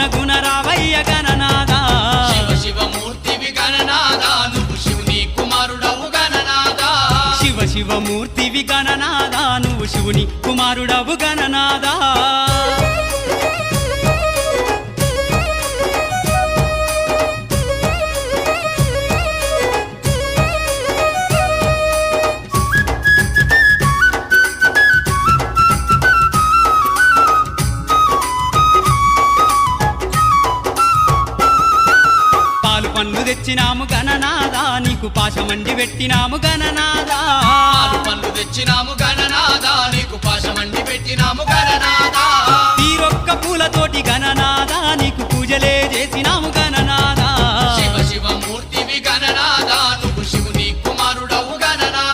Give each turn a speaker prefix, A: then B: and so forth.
A: గుణ గుణ రావయ్య గణనాథ.
B: శివమూర్తివి గణనాథ. నువ్వు శివుని కుమారుడవు గణనాథ.
A: శివ శివమూర్తివి గణనాథ. నువ్వు శివుని కుమారుడవు గణనాథ. పన్ను తెచ్చినాము గణనాదా నీకు పాశమండి పెట్టినాము గణనాదా
B: పన్ను తెచ్చినాము గణనాదా నీకు పాశమండి పెట్టినాము గణనాదా
A: తీరొక్క పూలతోటి గణనాదా నీకు పూజలే చేసినాము గణనాదా